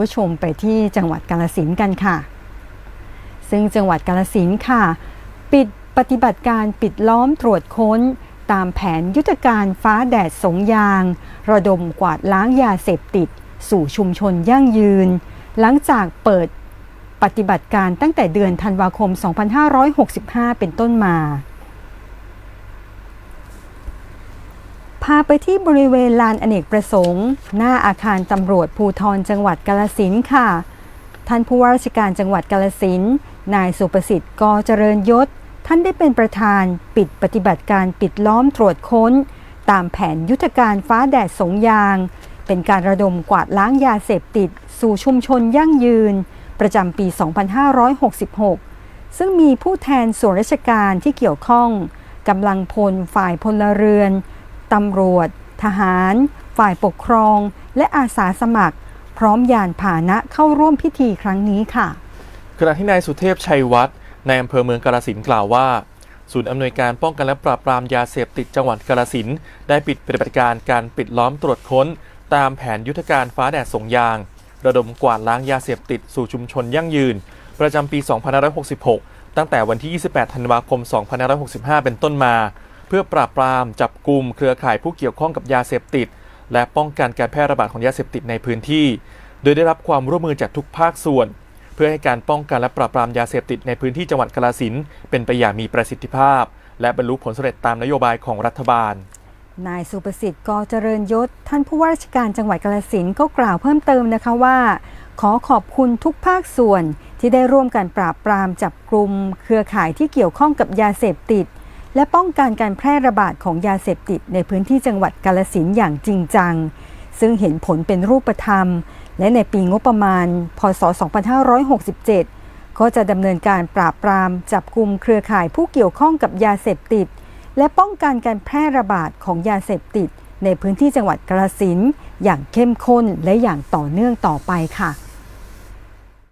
ผู้ชมไปที่จังหวัดกาลสินกันค่ะ ซึ่งจังหวัดกาลสินค่ะ ปิดปฏิบัติการปิดล้อมตรวจค้น ตามแผนยุทธการฟ้าแดดสงยาง ระดมกวาดล้างยาเสพติด สู่ชุมชนยั่งยืน หลังจากเปิดปฏิบัติการตั้งแต่เดือนธันวาคม 2565 เป็นต้นมา พาไปที่บริเวณลานอเนกประสงค์ หน้าอาคารตำรวจภูทรจังหวัดกาลสินค่ะ ท่านผู้ว่าราชการจังหวัดกาลสินนายสุประสิทธิ์กอเจริญยศ ท่านได้เป็นประธานปิดปฏิบัติการปิดล้อมตรวจค้น ตามแผนยุทธการฟ้าแดดสงยาง เป็นการระดมกวาดล้างยาเสพติด สู่ชุมชนยั่งยืน ประจำปี 2566 ซึ่งมีผู้แทนส่วนราชการที่เกี่ยวข้องกำลังพลฝ่ายพลเรือน ตำรวจ ทหาร ฝ่ายปกครอง และอาสาสมัคร พร้อมยานพาหนะเข้าร่วมพิธีครั้งนี้ค่ะ ขณะที่นายสุเทพชัยวัฒน์ในอำเภอเมืองกาฬสินกล่าวว่า ศูนย์อำนวยการป้องกันและปราบปรามยาเสพติดจังหวัดกาฬสินได้ปิดปฏิบัติการการปิดล้อมตรวจค้น ตามแผนยุทธการฟ้าแดดสงยาง ระดมกวาดล้างยาเสพติดสู่ชุมชนยั่งยืน ประจำปี 2566 ตั้งแต่วันที่ 28 ธันวาคม 2565 เป็นต้นมา เพื่อปราบปรามจับกลุ่มเครือข่ายผู้เกี่ยวข้องกับยาเสพติด และป้องกันการแพร่ระบาดของยาเสพติดในพื้นที่ โดยได้รับความร่วมมือจากทุกภาคส่วน เพื่อให้การป้องกันและปราบปรามยาเสพติดในพื้นที่จังหวัดกาฬสินธุ์เป็นไปอย่างมีประสิทธิภาพ และบรรลุผลสำเร็จตามนโยบายของรัฐบาลนายสุประสิทธิ์กอเจริญยศ ท่านผู้ว่าราชการจังหวัดกาฬสินธุ์ก็กล่าวเพิ่มเติมนะคะว่า ขอขอบคุณทุกภาคส่วนที่ได้ร่วมกันปราบปรามจับกลุ่มเครือข่ายที่เกี่ยวข้องกับยาเสพติด และป้องกันการแพร่ระบาดของยาเสพติดในพื้นที่จังหวัดกาฬสินอย่างจริงจัง ซึ่งเห็นผลเป็นรูปธรรม และในปีงบประมาณ พศ 2567 ก็จะดำเนินการปราบปรามจับกลุ่มเครือข่ายผู้เกี่ยวข้องกับยาเสพติด และป้องกันการแพร่ระบาดของยาเสพติด ในพื้นที่จังหวัดกาฬสินอย่างเข้มข้นและอย่างต่อเนื่องต่อไปค่ะ